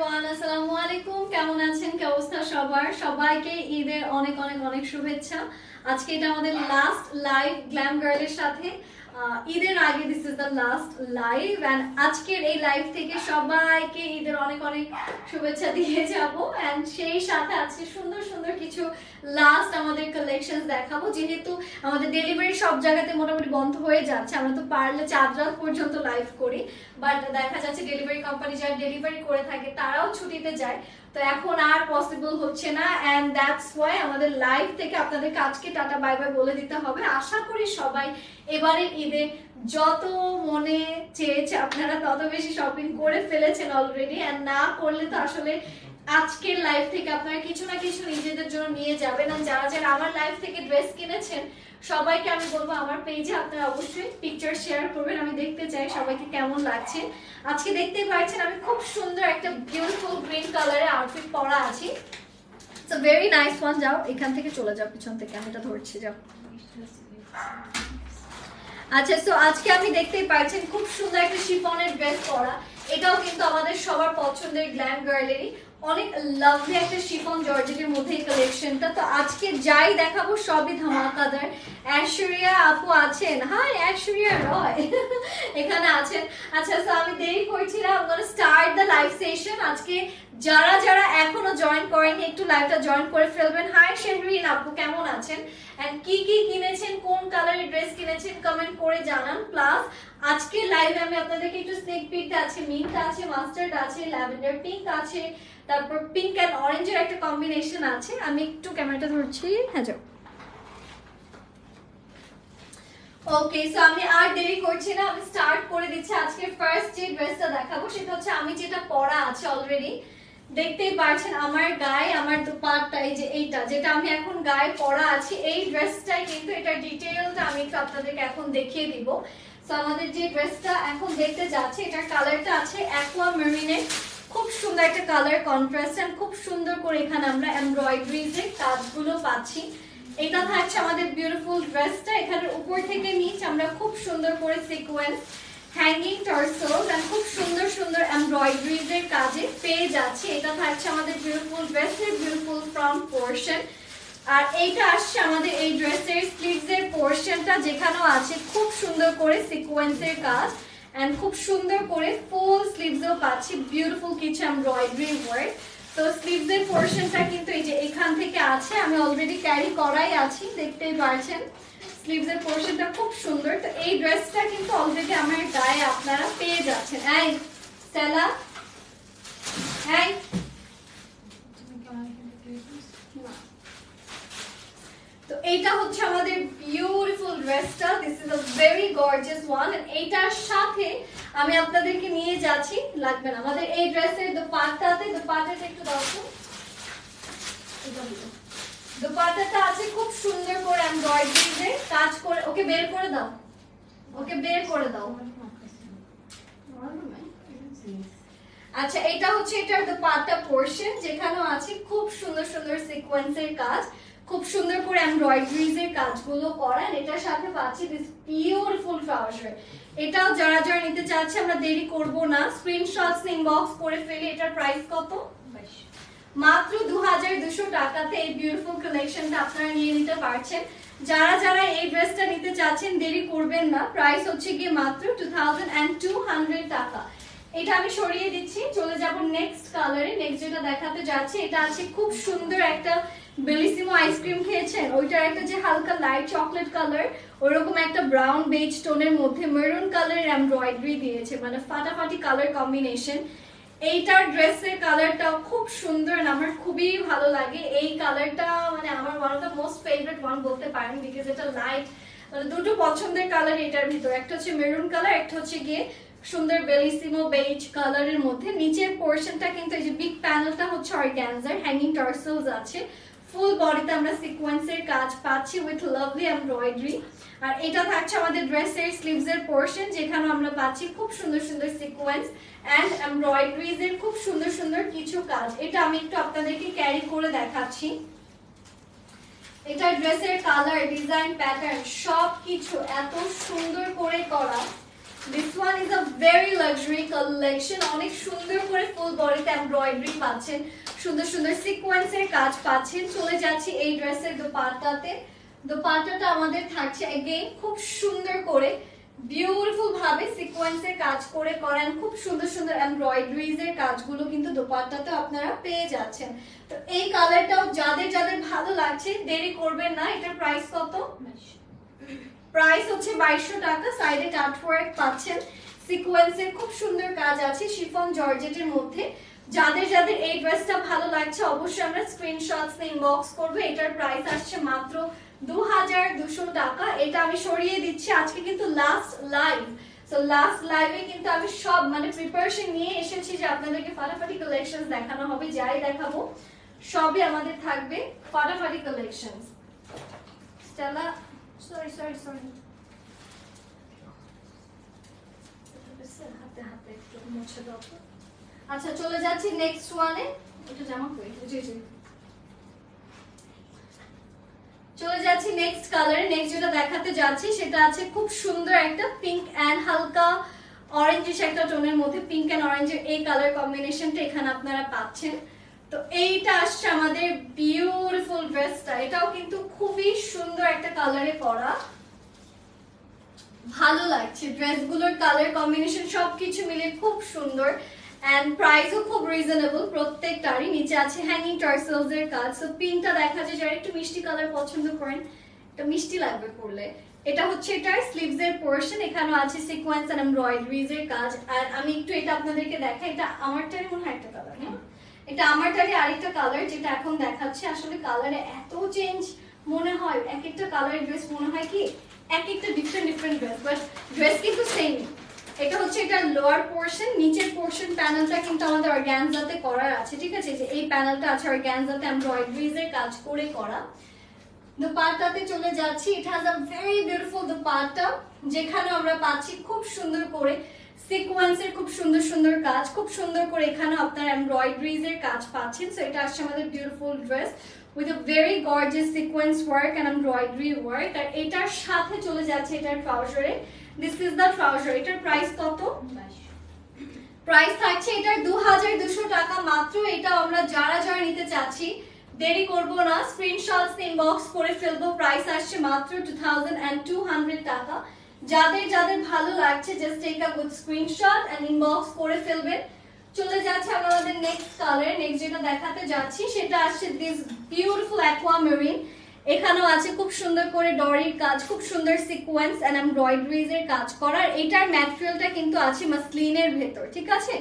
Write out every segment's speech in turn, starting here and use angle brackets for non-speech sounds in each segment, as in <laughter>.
Everyone আসসালামু আলাইকুম কেমন আছেন? কি অবস্থা সবার? সবাইকে ঈদের অনেক অনেক অনেক শুভেচ্ছা। আজকে এটা আমাদের লাস্ট লাইভ গ্ল্যাম গার্লের সাথে। ঈদের আগে this is the last live and আজকের এই লাইভ থেকে সবাইকে ঈদের অনেক অনেক শুভেচ্ছা দিয়ে যাব। অ্যান্ড সেই সাথে আজকে সুন্দর সুন্দর কিছু লাস্ট আমাদের কালেকশন দেখাবো। যেহেতু আমাদের ডেলিভারি সব জায়গাতে মোটামুটি বন্ধ হয়ে যাচ্ছে, আমরা তো পারলে চার রাত পর্যন্ত লাইভ করি। বাট দেখা যাচ্ছে ডেলিভারি কোম্পানি যারা ডেলিভারি করে থাকে, তারাও ছুটিতে যায়। তো এখন আর পসিবল হচ্ছে না অ্যান্ড দ্যাটস ওয়াই আমাদের লাইভ থেকে আপনাদের কাজকে টাটা বাই বাই বলে দিতে হবে। আশা করি সবাই এবারে ঈদে যত মনে চেয়েছে আপনারা তত বেশি শপিং করে ফেলেছেন অলরেডি অ্যান্ড না করলে তো আসলে আজকের লাইভ থেকে আপনারা কিছু না কিছু নিজেদের জন্য নিয়ে যাবেন আর যারা যারা আমার লাইভ থেকে ড্রেস কিনেছেন, সবাইকে আমি বলব আমার পেজে আপনারা অবশ্যই পিকচার শেয়ার করবেন, আমি দেখতে চাই সবাইকে কেমন লাগছে। আজকে দেখতেই পাচ্ছেন আমি খুব সুন্দর একটা বিউটিফুল গ্রিন কালারের আউটফিট পরা আছি। সো ভেরি নাইস ওয়ান যাও, এখান থেকে চলে যাও, পিছন থেকে, আমি এটা ধরছি, যাও। আচ্ছা সো আজকে আমি দেখতেই পাচ্ছেন খুব সুন্দর একটা শিফনের ড্রেস পরা। এটাও কিন্তু আমাদের সবার পছন্দের গ্ল্যাম গার্লেরই অনেক লাভলি একটা শিফন জর্জেটের মধ্যে এই কালেকশনটা তো আজকে যাই দেখাবো, সবই ধামাকাদার। ঐশ্বরিয়া আপু আছেন। হাই ঐশ্বরিয়া রয়। এখানে আছেন। আচ্ছা সো আমি দেরি করছি না আমরা স্টার্ট দ্য লাইভ সেশন আজকে যারা যারা এখনও জয়েন করেনি একটু লাইভটা জয়েন করে ফেলবেন। হাই শেহরিন আপু, কেমন আছেন? এন্ড কি কি কিনেছেন? কোন কালারের ড্রেস কিনেছেন? কমেন্ট করে জানান। প্লাস আজকে লাইভে আমি আপনাদেরকে একটু স্নেক পিক আছে মিন্ট আছে মাস্টার্ড আছে ল্যাভেন্ডার পিঙ্ক আছে তারপর পিঙ্ক এন্ড অরেঞ্জের একটা কম্বিনেশন আছে। আমি একটু ক্যামেরাটা ধরছি। হ্যাঁ যাও। ওকে সো আমি আর দেরি করছি না। আমি স্টার্ট করে দিচ্ছি আজকে ফার্স্ট যে ড্রেসটা দেখাবো, সেটা হচ্ছে আমি যেটা পরা আছে অলরেডি দেখতেই পারছেন, আমার গায়ে, আমার দুপাট্টা, এই যে এইটা, যেটা আমি এখন গায়ে পরা আছি, এই ড্রেসটাই কিন্তু এটার ডিটেইলটা আমি একটু আপনাদেরকে এখন দেখিয়ে দিব। সো আমাদের যে ড্রেসটা এখন দেখতে যাচ্ছে, এটার কালারটা আছে অ্যাকোয়া মেরিনের খুব সুন্দর একটা কালার কন্ট্রাস্ট এন্ড খুব সুন্দর করে এখানে আমরা এমব্রয়ডারিজের কাজগুলো পাচ্ছি। এটা থাকছে আমাদের বিউটিফুল ড্রেসটা এখানে উপর থেকে নিচ আমরা খুব সুন্দর করে সিকোয়েন্স হ্যাঙ্গিং টার্সেলস এন্ড খুব সুন্দর সুন্দর এমব্রয়ডারিজ এর কাজে পেয়ে যাচ্ছে। এটা থাকছে আমাদের বিউটিফুল ড্রেসের বিউটিফুল ফ্রন্ট পোর্শন আর এইটা আসছে আমাদের এই ড্রেসের স্লিভস এর পোর্শনটা যেখানেও আছে খুব সুন্দর করে সিকোয়েন্সের কাজ। এন্ড খুব সুন্দর করে ফুল স্লিভসও পাচ্ছি বিউটিফুল কিছু এমব্রয়ডারি ওয়ার্ক তো স্লিভসের পোর্শনটা কিন্তু এই যে এখান থেকে আছে, আমি অলরেডি ক্যারি করাই আছি, দেখতেই পারছেন। স্লিভসের পোর্শনটা খুব সুন্দর। তো এই ড্রেসটা কিন্তু অলরেডি আমার গায়ে আপনারা পেয়ে যাচ্ছেন। এই স্টেলা এই না। তো এইটা হচ্ছে আমাদের বিউটিফুল ড্রেসটা this is a very gorgeous one এইটার সাথে আমি আপনাদেরকে নিয়ে যাচ্ছি। লাগবে না। আমাদের এই ড্রেসের দোপাট্টাতে, দোপাট্টাটা একটু দাও তো। দোপাট্টাটা আছে খুব সুন্দর করে এমব্রয়ডারিতে কাজ করে ওকে বের করে দাও। ওকে বের করে দাও। আচ্ছা এটা হচ্ছে এটার দোপাট্টা পোর্শন যেখানেও আছে খুব সুন্দর সুন্দর সিকোয়েন্সের কাজ। খুব সুন্দর করে এমব্রয়ডারিজ এর কাজগুলো করা and এটার সাথে পাচ্ছি দিস বিউটিফুল ট্রাউজার এটাও যারা যারা নিতে চাচ্ছে আমরা দেরি করব না। স্ক্রিনশটস ইনবক্স করে ফেলে এটার প্রাইস কত? মাত্র দু হাজার দুশো টাকাতে এই বিউটিফুল কালেকশনটা আপনারা নিয়ে নিতে পারছেন। যারা যারা এই ড্রেসটা নিতে চাচ্ছেন দেরি করবেন না। প্রাইস হচ্ছে গিয়ে মাত্র two thousand and two hundred টাকা। এটা আমি সরিয়ে দিচ্ছি। চলে যাব নেক্সট কালারে নেক্সট যেটা দেখাতে যাচ্ছে এটা আছে খুব সুন্দর একটা বেলিসিমো আইসক্রিম খেয়েছেন? ওইটার একটা যে হালকা লাইট চকলেট কালার ওরকম একটা ব্রাউন বেজ টোনের মধ্যে মেরুন কালারের এমব্রয়ডারি দিয়েছে। মানে ফাটাফাটি কালার কম্বিনেশন এইটার ড্রেসের কালারটাও খুব সুন্দর আমার খুবই ভালো লাগে। এই কালারটা মানে আমার one of the most favourite one বলতে পারেন বিকজ এটা লাইট মানে দুটো পছন্দের কালার এটার ভিতর। একটা হচ্ছে মেরুন কালার একটা হচ্ছে গিয়ে সুন্দর বেলিসিমো বেজ কালারের মধ্যে। নিচের পোর্শনটা কিন্তু এই যে বিগ প্যানেলটা হচ্ছে অর্গ্যানজার হ্যাঙ্গিং টার্সেলস আছে। ফুল বডিতে আমরা সিকোয়েন্সের কাজ পাচ্ছি উইথ লাভলি এমব্রয়ডারি আর এটা থাকছে আমাদের ড্রেসের স্লিভস এর পোর্শন যেখানে আমরা পাচ্ছি খুব সুন্দর সুন্দর সিকোয়েন্স অ্যান্ড এমব্রয়ডারিজ এর খুব সুন্দর সুন্দর কিছু কাজ। এটা আমি একটু আপনাদেরকে ক্যারি করে দেখাচ্ছি। এটা ড্রেসের কালার ডিজাইন প্যাটার্ন সব কিছু এত সুন্দর করে করা। This one is a very luxury collection অনেক সুন্দর করে ফুল বডিতে এমব্রয়ডারি পাচ্ছেন। সুন্দর সুন্দর সিকোয়েন্সের কাজ পাচ্ছেন। চলে যাচ্ছি এই ড্রেসের দোপাট্টাতে। দোপাট্টাটা আমাদের থাকছে এগেইন খুব সুন্দর করে বিউটিফুল ভাবে সিকোয়েন্সের কাজ করে করেন। খুব সুন্দর সুন্দর এমব্রয়ডারিজ এর কাজগুলো কিন্তু দোপাট্টাতে আপনারা পেয়ে যাচ্ছেন। তো এই কালারটাও যাদের যাদের ভালো লাগছে, দেরি করবেন না। এটার প্রাইস কত? প্রাইস হচ্ছে বাইশশো টাকা। সাইডে টাট ওয়ার্ক পাচ্ছেন। সিকোয়েন্সের খুব সুন্দর কাজ আছে। শিফন, জর্জেটের মধ্যে। যাদের যাদের এই ড্রেসটা ভালো লাগছে, অবশ্যই আমরা স্ক্রিনশটস ইনবক্স করব। এটার প্রাইস আসছে মাত্র দু হাজার দুশো টাকা। এটা আমি সরিয়ে দিচ্ছি। আজকে কিন্তু লাস্ট লাইভ সো লাস্ট লাইভে কিন্তু আমি সব মানে প্রিপারেশন নিয়ে এসেছি যে আপনাদেরকে ফাটাফাটি কালেকশন দেখানো হবে। যাই দেখাবো, সবই আমাদের থাকবে ফাটাফাটি collection Stella sorry sorry sorry হাতে হাতে একটু মুছে দাও তো। আচ্ছা চলে যাচ্ছি নেক্সট ওয়ানে একটু জামা করি জি জি। চলে যাচ্ছি নেক্সট কালার নেক্সট যেটা দেখাতে যাচ্ছি সেটা আছে খুব সুন্দর একটা পিঙ্ক অ্যান্ড হালকা অরেঞ্জিশ একটা টোনের মধ্যে। পিঙ্ক অ্যান্ড অরেঞ্জের এই কালার কম্বিনেশনটা এখানে আপনারা পাচ্ছেন। তো এইটা আসছে আমাদের বিউটিফুল ড্রেসটা এটাও কিন্তু খুবই সুন্দর একটা কালারে পরা। ভালো লাগছে। ড্রেসগুলোর কালার কম্বিনেশন সবকিছু মিলে খুব সুন্দর। এন্ড প্রাইসও খুব রিজনেবল প্রত্যেকটারই নিচে আছে হ্যাঙ্গিং টার্সেলস এর কাজ। সো পিনটা দেখা যায়, যারা একটু মিষ্টি কালার পছন্দ করেন, এটা মিষ্টি লাগবে পরলে। এটা হচ্ছে এটার স্লিভস এর পোর্শন এখানেও আছে সিকোয়েন্স এন্ড এমব্রয়ডারিজ এর কাজ। আর আমি একটু এটা আপনাদেরকে দেখাই, এটা আমারটারই মনে হয় একটা কালার না? এটা আমারটারই আরেকটা কালার যেটা এখন দেখাচ্ছে। আসলে কালারে এত চেঞ্জ মনে হয়, এক একটা কালারের ড্রেস মনে হয় কি, এক একটা different different dress but dress কিন্তু সেম এটা হচ্ছে এটা লোয়ার পোর্শন নিচের পোর্শন প্যানেলটা কিন্তু আমাদের অর্গ্যানজাতে করার আছে, ঠিক আছে? যে এই প্যানেলটা আছে অর্গ্যানজাতে এমব্রয়ডারিজ এর কাজ করে করা। দোপাট্টাতে চলে যাচ্ছি। It has a very beautiful dupatta যেখানে আমরা পাচ্ছি খুব সুন্দর করে সিকোয়েন্সের খুব সুন্দর সুন্দর কাজ, খুব সুন্দর করে এখানে আপনার এমব্রয়ডারিজ এর কাজ পাচ্ছেন। সো এটা আসছে আমাদের beautiful dress with a very gorgeous sequence work and embroidery work আর এটার সাথে চলে যাচ্ছে এটার ট্রাউজারে দিস ইজ দ্য ট্রাউজার এটার প্রাইস কত? দুশো টাকা, মাত্র এটা আমরা যারা যারা নিতে চাচ্ছি, দেরি করব না স্ক্রিনশটস ইনবক্স করে ফেলব প্রাইস আসছে মাত্র two thousand and two hundred টাকা। যাদের যাদের ভালো লাগছে just take a good screenshot and inbox করে ফেলবেন। চলে যাচ্ছে আমাদের নেক্সট কালার নেক্সট যেটা দেখাতে যাচ্ছি, সেটা আসছে দিস বিউটিফুল অ্যাকোয়া মেরিন এখানেও আছে খুব সুন্দর করে ডরির কাজ, খুব সুন্দর সিকোয়েন্স এন্ড এমব্রয়ডারিজ এর কাজ করার এটার ম্যাটেরিয়ালটা কিন্তু আছে মাসলিনের ভেতর, ঠিক আছে?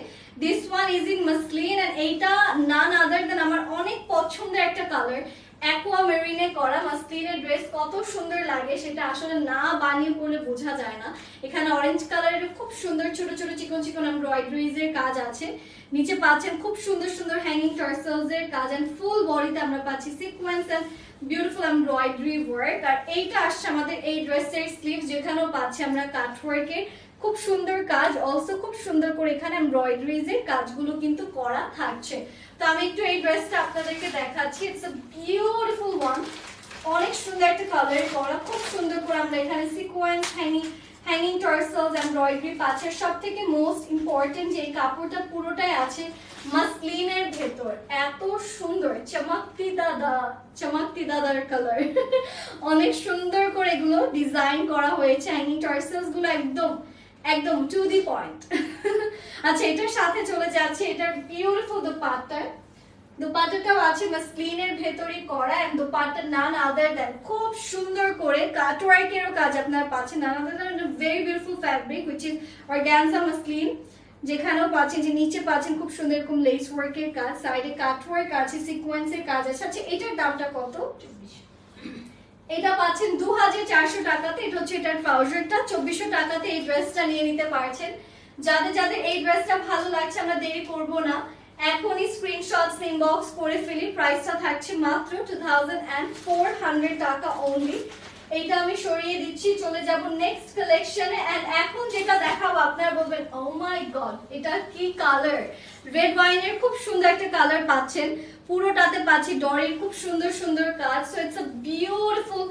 This one is in muslin and এইটা নান আদার দেন আমার অনেক পছন্দের একটা কালার অ্যাকোয়া মেরিনে করা মাসলিনের ড্রেস কত সুন্দর লাগে সেটা আসলে না বানিয়ে পড়লে বোঝা যায় না। এখানে অরেঞ্জ কালারের খুব সুন্দর ছোট ছোট চিকন চিকন এমব্রয়ডারিজ এর কাজ আছে। নিচে পাচ্ছেন খুব সুন্দর সুন্দর হ্যাঙ্গিং টার্সেলস এর কাজ এন্ড ফুল বডিতে আমরা পাচ্ছি sequence and beautiful embroidery work আর এইটা আসছে আমাদের এই ড্রেসের স্লিভ যেখানেও পাচ্ছি আমরা কাট ওয়ার্কের খুব সুন্দর কাজ অলসো খুব সুন্দর করে এখানে এমব্রয়ডারিজ এর কাজগুলো কিন্তু করা থাকছে। তো আমি একটু এই ড্রেসটা আপনাদেরকে দেখাচ্ছি ইটস আ বিউটিফুল ওয়ান অনেক সুন্দর একটা কালার করা, খুব সুন্দর করে আমরা এখানে sequence hanging hanging tassels embroidery পাচ্ছে। সব থেকে মোস্ট ইম্পর্টেন্ট যে কাপড়টা পুরোটাই আছে মাসলিনের ভেতর। এত সুন্দর, চমকতি দাদা, চমকতি দাদার কালার <laughs> অনেক সুন্দর করে এগুলো ডিজাইন করা হয়েছে হ্যাঙ্গিং টার্সেলসগুলো একদম একদম টু দি পয়েন্ট আচ্ছা এটার সাথে চলে যাচ্ছে, এটার বিউটিফুল দোপাট্টার। দোপাট্টাটাও আছে মাসলিনের ভেতরে করা এন্ড দোপাট্টা নান আদার দেন খুব সুন্দর করে কাটওয়ার্কেরও কাজ আপনারা পাচ্ছেন। None other then very beautiful fabric which is organza muslin যেখানেও পাচ্ছেন, যে নিচে পাচ্ছেন খুব সুন্দর এরকম লেস ওয়ার্কের কাজ সাইডে কাটওয়ার্ক আছে সিকোয়েন্সের কাজ আছে। আচ্ছা এটার দামটা কত? এটা পাচ্ছেন দু হাজার চারশো টাকাতে। এটা হচ্ছে এটার ট্রাউজারটা চব্বিশশো টাকাতে এই ড্রেসটা নিয়ে নিতে পারছেন। যাদের যাদের এই ড্রেসটা ভালো লাগছে, আমরা দেরি করব না। এখনই স্ক্রিনশটস ইনবক্স করে ফেলি। প্রাইসটা থাকছে মাত্র two thousand and four hundred টাকা অনলি এইটা আমি সরিয়ে দিচ্ছি, চলে যাব নেক্সট কালেকশনে এন্ড এখন যেটা দেখাবো, আপনারা বলবেন ও মাই গড এটা কি কালার রেড ওয়াইনের খুব সুন্দর একটা কালার পাচ্ছেন। পুরোটাতে পাচ্ছি ডরের খুব সুন্দর সুন্দর কাজ so it's a beautiful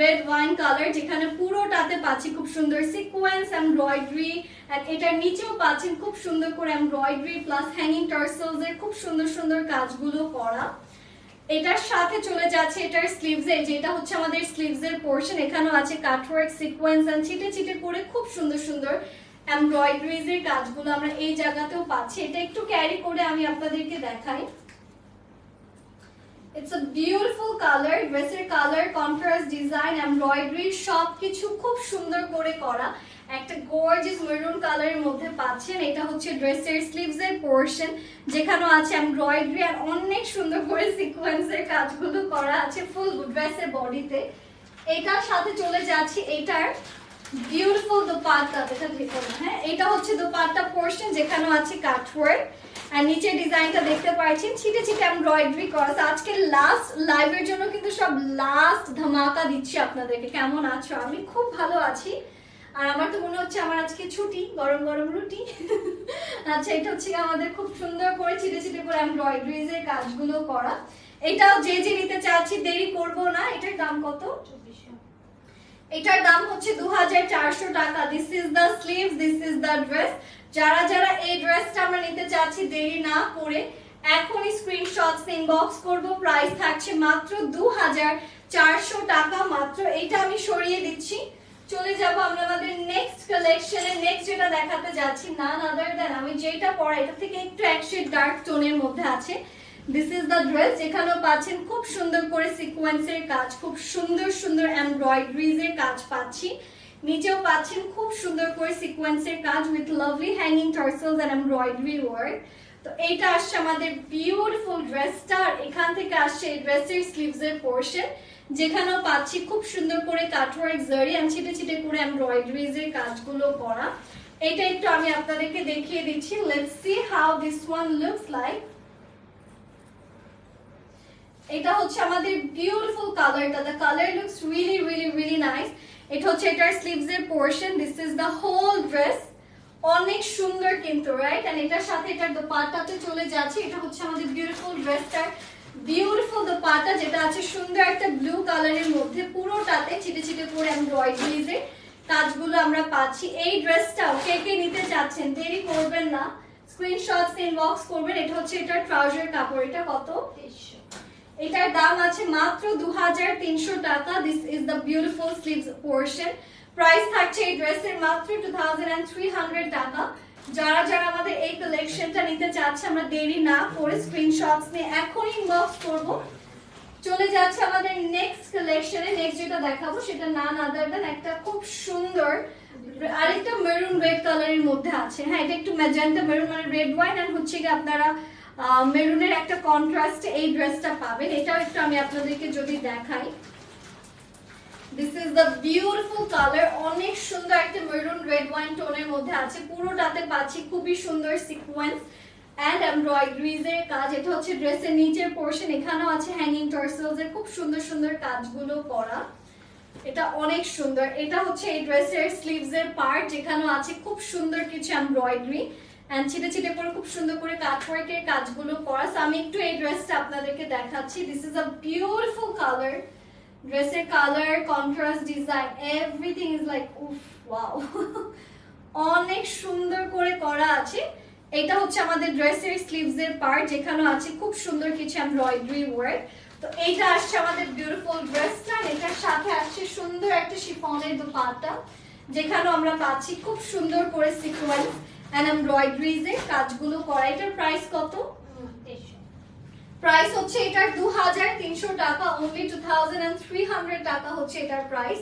red wine colour যেখানে পুরোটাতে পাচ্ছি খুব সুন্দর সিকোয়েন্স এমব্রয়ডারি এন্ড এটার নিচেও পাচ্ছেন খুব সুন্দর করে এমব্রয়ডারি প্লাস হ্যাঙ্গিং টার্সেলস এর খুব সুন্দর সুন্দর কাজগুলো করা। এটার সাথে চলে যাচ্ছে এটার স্লিভস যেটা হচ্ছে আমাদের স্লিভস এর পোর্শন এখানেও আছে কাটওয়ার্ক সিকোয়েন্স এন্ড ছিটে ছিটে করে খুব সুন্দর সুন্দর এমব্রয়ডারিজ এর কাজগুলো আমরা এই জায়গাতেও পাচ্ছি। এটা একটু ক্যারি করে আমি আপনাদেরকে দেখাই। ইটস আ বিউটিফুল কালার ড্রেসের কালার কন্ট্রাস্ট ডিজাইন এমব্রয়ডারি সবকিছু খুব সুন্দর করে করা। একটা গর্জিয়াস মেরুন কালারের মধ্যে পাচ্ছেন। এটা হচ্ছে ড্রেসের স্লিভস এর পোর্শন যেখানে আছে এমব্রয়ডারি আর অনেক সুন্দর করে সিকোয়েন্সের কাজগুলো করা আছে ফুল ড্রেসের বডিতে এটার সাথে চলে যাচ্ছি, এটার বিউটিফুল দোপাট্টা দেখো না হ্যাঁ? এটা হচ্ছে দোপাট্টা পোর্শন যেখানে আছে কাটওয়ার্ক আর নিচে ডিজাইনটা দেখতে পাচ্ছেন, ছিটে ছিটে এমব্রয়ডারি করা। আজকে লাস্ট লাইভের জন্য কিন্তু সব লাস্ট ধামাকা দিচ্ছি আপনাদেরকে। কেমন আছো? আমি খুব ভালো আছি। আর আমার তো মনে হচ্ছে আমার আজকে ছুটি, গরম গরম রুটি। <laughs> আচ্ছা এটা হচ্ছে আমাদের খুব সুন্দর করে ছিটে ছিটে করে এমব্রয়ডারিজ এর কাজগুলো করা। এটাও যে যে নিতে চাচ্ছি, দেরি করব না। এটার দাম কত? এটার দাম হচ্ছে দু হাজার চারশো টাকা। This is the sleeve this is the dress যারা যারা এই ড্রেসটা আমরা নিতে চাচ্ছি, দেরি না করে এখনই স্ক্রিনশটস ইনবক্স করব। প্রাইস থাকছে মাত্র দু টাকা মাত্র। এটা আমি সরিয়ে দিচ্ছি। চলে যাব আমরা আমাদের নেক্সট কালেকশনে নেক্সট যেটা দেখাতে যাচ্ছি নান আদার দেন আমি যেটা পরা, এটা থেকে একটু এক শেড ডার্ক টোনের মধ্যে আছে। দিস ইজ দ্য ড্রেস যেখানেও পাচ্ছেন খুব সুন্দর করে সিকোয়েন্সের কাজ, খুব সুন্দর সুন্দর এমব্রয়ডারিজ এর কাজ পাচ্ছি। নিচেও পাচ্ছেন খুব সুন্দর করে সিকোয়েন্সের কাজ with lovely hanging tassels and embroidery work তো এইটা আসছে আমাদের বিউটিফুল ড্রেসটা আর এখান থেকে আসছে এই ড্রেসের স্লিভস এর পোর্শন যেখানেও পাচ্ছি খুব সুন্দর করে কাটওয়ার্ক জারি আর ছিটে ছিটে করে এমব্রয়ডারিজ এর কাজগুলো করা। এটা একটু আমি আপনাদেরকে দেখিয়ে দিচ্ছি। Let's see how this one looks like এটা হচ্ছে আমাদের বিউটিফুল কালারটা the colour looks really really really nice এটা হচ্ছে এটার স্লিভস এর portion this is the whole dress অনেক সুন্দর কিন্তু রাইট এন্ড এটার সাথে এটার দোপাট্টাতে চলে যাচ্ছে। এটা হচ্ছে আমাদের বিউটিফুল ড্রেসটার বিউটিফুল দোপাট্টা, যেটা আছে সুন্দর একটা ব্লু কালারের মধ্যে। পুরোটাতে ছিটে ছিটে করে এর কাজগুলো আমরা পাচ্ছি। এই ড্রেসটাও কে কে নিতে চাচ্ছেন, দেরি করবেন না। স্ক্রিনশটস ইনবক্স করবেন। এটা হচ্ছে এটার ট্রাউজার কাপড়। এটা কত? এটার দাম আছে মাত্র দু হাজার তিনশো টাকা। This is the beautiful sleeves portion price থাকছে এই ড্রেসের মাত্র টু টাকা। যারা যারা আমাদের এই কালেকশনটা নিতে চাচ্ছে, আমরা দেরি না করে স্ক্রিনশটস নিয়ে এখনই ইনবক্স করব। চলে যাচ্ছে আমাদের নেক্সট কালেকশনে নেক্সট যেটা দেখাবো, সেটা নান আদার দেন একটা খুব সুন্দর আরেকটা মেরুন রেড কালারের মধ্যে আছে। হ্যাঁ এটা একটু ম্যাজেন্টা মেরুন মানে রেড ওয়াইন আর হচ্ছে কি আপনারা মেরুনের একটা কন্ট্রাস্টে এই ড্রেসটা পাবেন। এটাও একটু আমি আপনাদেরকে যদি দেখাই। This is the beautiful colour অনেক সুন্দর একটা মেরুন রেড ওয়াইন টোনের মধ্যে আছে। পুরোটাতে পাচ্ছি খুবই সুন্দর সিকোয়েন্স অ্যান্ড এমব্রয়ডারিজ এর কাজ। এটা হচ্ছে ড্রেসের নিচের পোর্শন এখানেও আছে হ্যাঙ্গিং টার্সেলস এর খুব সুন্দর সুন্দর কাজগুলো করা। এটা অনেক সুন্দর। এটা হচ্ছে এই ড্রেসের স্লিভস এর পার্ট যেখানেও আছে খুব সুন্দর কিছু এমব্রয়ডারি এন্ড ছিটে ছিটে করে খুব সুন্দর করে কাটওয়ার্কের কাজগুলো করা। আমি একটু এই ড্রেসটা আপনাদেরকে দেখাচ্ছি। This is a beautiful colour ড্রেসের colour contrast design everything is like উফ ওয়াও <laughs> অনেক সুন্দর করে করা আছে। এটা হচ্ছে আমাদের ড্রেসের স্লিভস এর পার্ট যেখানে আছে খুব সুন্দর কিছু এমব্রয়ডারি ওয়ার্ক তো এইটা আসছে আমাদের বিউটিফুল ড্রেসটা এটার সাথে আসছে সুন্দর একটা শিফনের দোপাট্টা যেখানে আমরা পাচ্ছি খুব সুন্দর করে সিকোয়েন্স এন্ড এমব্রয়ডারিজ এর কাজগুলো করা। এটার প্রাইস কত? প্রাইস হচ্ছে এটার দু হাজার তিনশো টাকা only two thousand and three hundred টাকা হচ্ছে এটার প্রাইস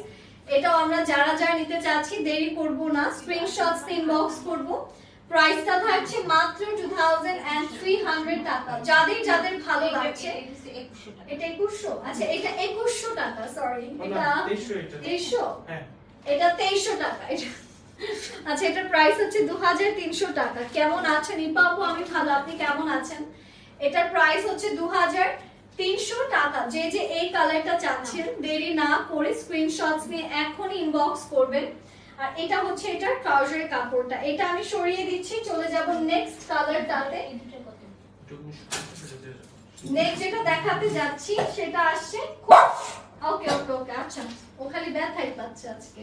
এটাও আমরা যারা যারা নিতে চাচ্ছি দেরি করব না স্ক্রিনশটস ইনবক্স করব। প্রাইসটা থাকছে মাত্র two thousand and three hundred টাকা। যাদের যাদের ভালো লাগছে এটা একুশশো? আচ্ছা এটা একুশশো টাকা সরি এটা। তেইশশো? হ্যাঁ। এটা তেইশশো টাকা এটা আচ্ছা এটার প্রাইস হচ্ছে দু হাজার তিনশো টাকা। কেমন আছেন? ইপা আপু, আমি ভালো। আপনি কেমন আছেন? এটার প্রাইস হচ্ছে দু তিনশো টাকা। যে যে এই কালারটা চাচ্ছেন, দেরি না করে স্ক্রিনশটস নিয়ে এখনই ইনবক্স করবেন। আর এটা হচ্ছে এটার ট্রাউজারের কাপড়টা। এটা আমি সরিয়ে দিচ্ছি, চলে যাব নেক্সট কালারটাতে নেক্সট যেটা দেখাতে যাচ্ছি, সেটা আসছে ওকে ওকে ওকে আচ্ছা। ও খালি ব্যথাই পাচ্ছে আজকে।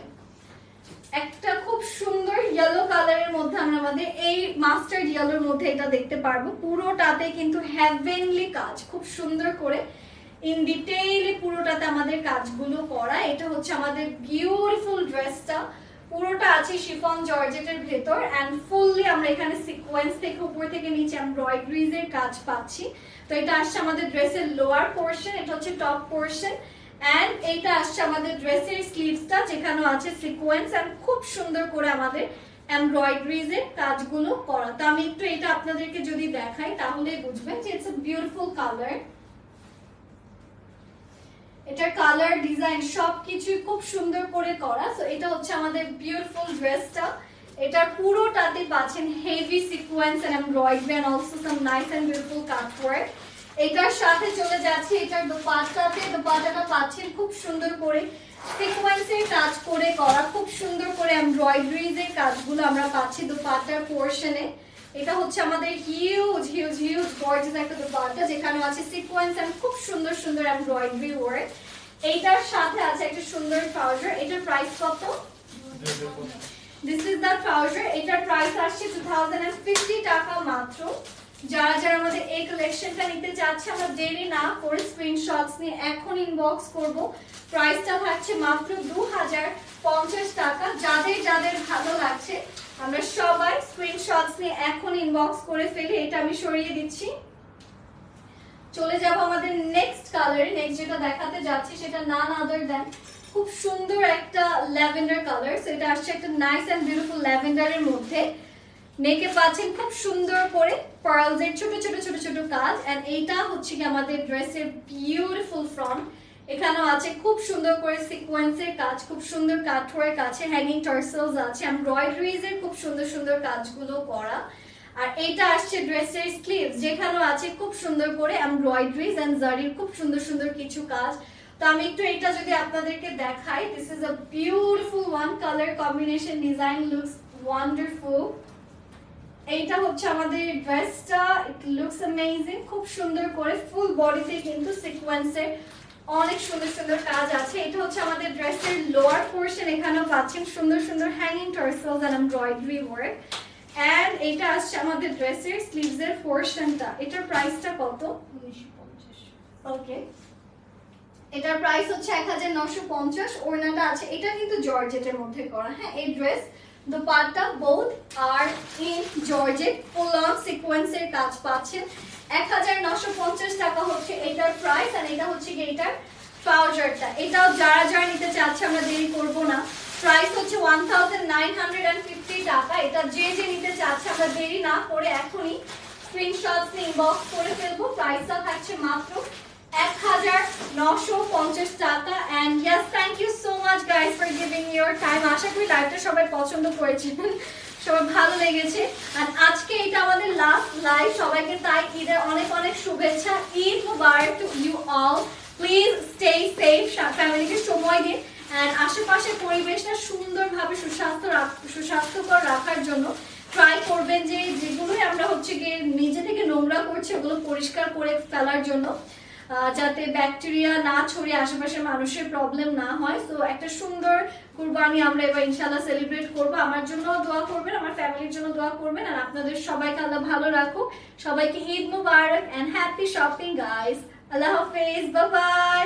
একটা খুব সুন্দর ইয়েলো কালারের মধ্যে আমরা আমাদের এই মাস্টার্ড ইয়েলোর মধ্যে এটা দেখতে পারব। পুরোটাতে কিন্তু হ্যাভেনলি কাজ, খুব সুন্দর করে ইন ডিটেইলে পুরোটাতে আমাদের কাজগুলো করা। এটা হচ্ছে আমাদের বিউটিফুল ড্রেসটা পুরোটা আছে শিফন, জর্জেটের ভেতর অ্যান্ড ফুললি আমরা এখানে সিকোয়েন্স থেকে উপর থেকে নিচে এমব্রয়ডারিজ এর কাজ পাচ্ছি। তো এটা আসছে আমাদের ড্রেসের লোয়ার পোর্শন এটা হচ্ছে টপ পোর্শন অ্যান্ড এইটা আসছে আমাদের ড্রেসের স্লিভসটা যেখানে আছে সিকোয়েন্স অ্যান্ড খুব সুন্দর করে আমাদের এমব্রয়ডারিজ এর কাজগুলো করা। তো আমি একটু এটা আপনাদেরকে যদি দেখাই, তাহলে বুঝবেন যে ইটস এ বিউটিফুল কালার এটার কালার ডিজাইন সবকিছুই খুব সুন্দর করে করা। সো এটা হচ্ছে আমাদের বিউটিফুল ড্রেসটা এটার পুরোটাতে পাচ্ছেন heavy sequence and embroidery and also some nice and beautiful cut work এটার সাথে চলে যাচ্ছে এটার দোপাট্টাতে দোপাট্টাটা পাচ্ছেন খুব সুন্দর করে। সিকোয়েন্সের কাজ করে করা খুব সুন্দর করে এমব্রয়ডারিজ এর কাজগুলো আমরা পাচ্ছি দোপাট্টার পোর্শনে এটা হচ্ছে আমাদের হিউজ হিউজ হিউজ গর্জিয়াস একটা দোপাট্টা যেখানে আছে সিকোয়েন্স এন্ড খুব সুন্দর সুন্দর এমব্রয়ডারি ওয়ার্ক এইটার সাথে আছে একটা সুন্দর ট্রাউজার এটার প্রাইস কত? দিস ইজ দ্য ট্রাউজার এটার প্রাইস আসছে টু টাকা মাত্র। যারা যারা আমাদের এই কালেকশনটা নিতে চাচ্ছে, আমরা দেরি না করে স্ক্রিনশটস নিয়ে এখন ইনবক্স প্রাইসটা থাকছে মাত্র দু হাজার পঞ্চাশ টাকা। যাদের যাদের ভালো লাগছে, আমরা সবাই স্ক্রিনশটস নিয়ে এখন ইনবক্স করে ফেলি। এটা আমি সরিয়ে দিচ্ছি। চলে যাব আমাদের নেক্সট কালারে নেক্সট যেটা দেখাতে যাচ্ছি, সেটা নান আদার দেন খুব সুন্দর একটা ল্যাভেন্ডার কালার সেটা আসছে একটা নাইস এন্ড বিউটিফুল ল্যাভেন্ডারের মধ্যে। নেকে পাচ্ছেন খুব সুন্দর করে পার্লস এর ছোট ছোট ছোট ছোট কাজ। এন্ড এইটা হচ্ছে কি আমাদের ড্রেসের বিউটিফুল ফ্রন্ট এখানেও আছে খুব সুন্দর করে সিকোয়েন্সের কাজ, খুব সুন্দর কাঠওয়ার্ক আছে হ্যাঙ্গিং টার্সেলস আছে এমব্রয়ডারিজ এর খুব সুন্দর সুন্দর কাজগুলো করা। আর এটা আসছে ড্রেসের স্লিভস যেখানেও আছে খুব সুন্দর করে এমব্রয়ডারিজ এন্ড জারির খুব সুন্দর সুন্দর কিছু কাজ। তো আমি একটু এটা যদি আপনাদেরকে দেখাই this is a beautiful one colour combination design looks wonderful এইটা হচ্ছে আমাদের ড্রেসটা ইট লুকস অ্যামেজিং খুব সুন্দর করে ফুল বডিতে কিন্তু সিকোয়েন্সের অনেক সুন্দর সুন্দর কাজ আছে। এটা হচ্ছে আমাদের ড্রেসের লোয়ার পোর্শন এখানেও পাচ্ছেন সুন্দর সুন্দর hanging tassels and embroidery work and এটা আসছে আমাদের ড্রেসের স্লিভস এর পোর্শনটা এটার প্রাইসটা কত? ওকে এটার প্রাইস হচ্ছে এক হাজার নশো পঞ্চাশ ওড়নাটা আছে। এটা কিন্তু জর্জেটের মধ্যে করা। হ্যাঁ এই dress dupatta both are in georgette full on সিকোয়েন্সের কাজ পাচ্ছেন এক হাজার নশো পঞ্চাশ টাকা হচ্ছে এটার প্রাইস আর এটা হচ্ছে এটার ট্রাউজারটা এটাও যারা যারা নিতে চাচ্ছে, আমরা দেরি করব না। প্রাইস হচ্ছে one thousand nine hundred and fifty টাকা। এটা যে যে নিতে চাচ্ছে, আমরা দেরি না করে এখনই স্ক্রিনশটস ইনবক্স করে ফেলব। প্রাইসটা থাকছে মাত্র এক হাজার নশো পঞ্চাশ টাকা। And yes thank you so much আশা করি লাইভটা সবাই পছন্দ করেছিলেন সবার ভালো লেগেছে। আর আজকে এটা আমাদের লাস্ট লাইভ সবাইকে তাই ঈদের অনেক অনেক শুভেচ্ছা। Eid Mubarak to you all please stay safe ফ্যামিলিকে সময় দিন। অ্যান্ড আশেপাশের পরিবেশটা সুন্দরভাবে সুস্বাস্থ্য সুস্বাস্থ্যকর রাখার জন্য ট্রাই করবেন যে, যেগুলোই আমরা হচ্ছে গিয়ে নিজে থেকে নোংরা করছি, ওগুলো পরিষ্কার করে ফেলার জন্য। যাতে ব্যাকটেরিয়া না ছড়িয়ে আশেপাশের মানুষের প্রবলেম না হয়। তো একটা সুন্দর কুরবানি আমরা এবার ইনশাল্লাহ সেলিব্রেট করব। আমার জন্য দোয়া করবেন, আমার ফ্যামিলির জন্য দোয়া করবেন, আর আপনাদের সবাইকে আল্লাহ ভালো রাখুক। সবাইকে Eid Mubarak and happy shopping guys Allah হাফেজ বাই বাই